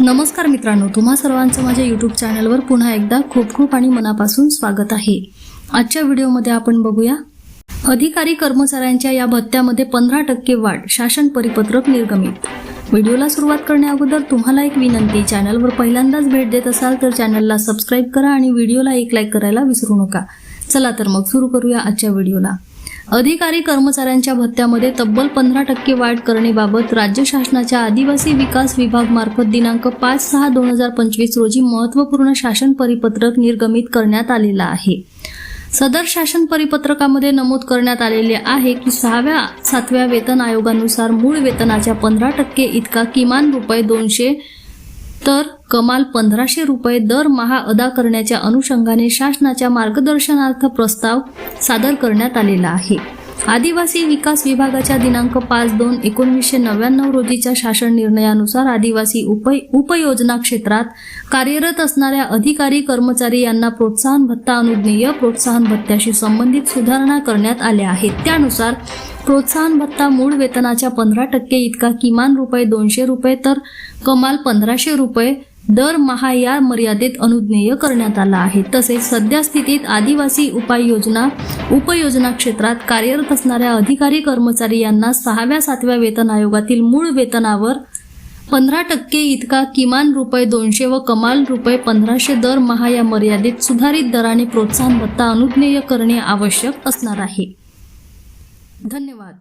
नमस्कार मित्रांनो तुम्हा सर्वांचं माझ्या यूट्यूब चॅनलवर पुन्हा एकदा खूप खूप आणि मनापासून स्वागत आहे. आजच्या व्हिडिओमध्ये आपण बघूया अधिकारी कर्मचाऱ्यांच्या या भत्त्यामध्ये पंधरा टक्के वाढ शासन परिपत्रक निर्गमित. व्हिडिओला सुरुवात करण्याअगोदर तुम्हाला एक विनंती चॅनलवर पहिल्यांदाच भेट देत असाल तर चॅनलला सबस्क्राईब करा आणि व्हिडिओला एक लाईक करायला विसरू नका. चला तर मग सुरू करूया आजच्या व्हिडिओला अधिकारी कर्मचाऱ्यांच्या भत्त्यामध्ये तब्बल पंधरा टक्के वाढ करणेबाबत राज्य शासनाच्या आदिवासी विकास विभाग मार्फत दिनांक पाच सहा दोन हजार पंचवीस रोजी महत्त्वपूर्ण शासन परिपत्रक निर्गमित करण्यात आलेलं आहे. सदर शासन परिपत्रकामध्ये नमूद करण्यात आलेले आहे की सहाव्या सातव्या वेतन आयोगानुसार मूळ वेतनाच्या पंधरा टक्के इतका किमान रुपये दोनशे तर कमाल पंधराशे रुपये दरमहा अदा करण्याच्या अनुषंगाने शासनाच्या मार्गदर्शनार्थ प्रस्ताव सादर करण्यात आलेला आहे. आदिवासी विकास विभागाच्या दिनांक पाच दोन एकोणवीसशे नव्याण्णव रोजीच्या शासन निर्णयानुसार आदिवासी उप उपयोजना क्षेत्रात कार्यरत असणाऱ्या अधिकारी कर्मचारी यांना प्रोत्साहन भत्ता अनुज्ञेय प्रोत्साहन भत्त्याशी संबंधित सुधारणा करण्यात आल्या आहेत. त्यानुसार प्रोत्साहन भत्ता मूळ वेतनाच्या पंधरा टक्के इतका किमान रुपये दोनशे रुपये तर कमाल पंधराशे रुपये दरमहा या मर्यादेत अनुज्ञेय करण्यात आला आहे. तसेच सध्या स्थितीत आदिवासी उपाययोजना उपयोजना क्षेत्रात कार्यरत असणाऱ्या अधिकारी कर्मचारी यांना सहाव्या सातव्या वेतन आयोगातील मूळ वेतनावर पंधरा टक्के इतका किमान रुपये दोनशे व कमाल रुपये पंधराशे दरमहा या मर्यादेत सुधारित दराने प्रोत्साहन भत्ता अनुज्ञेय करणे आवश्यक असणार आहे. धन्यवाद.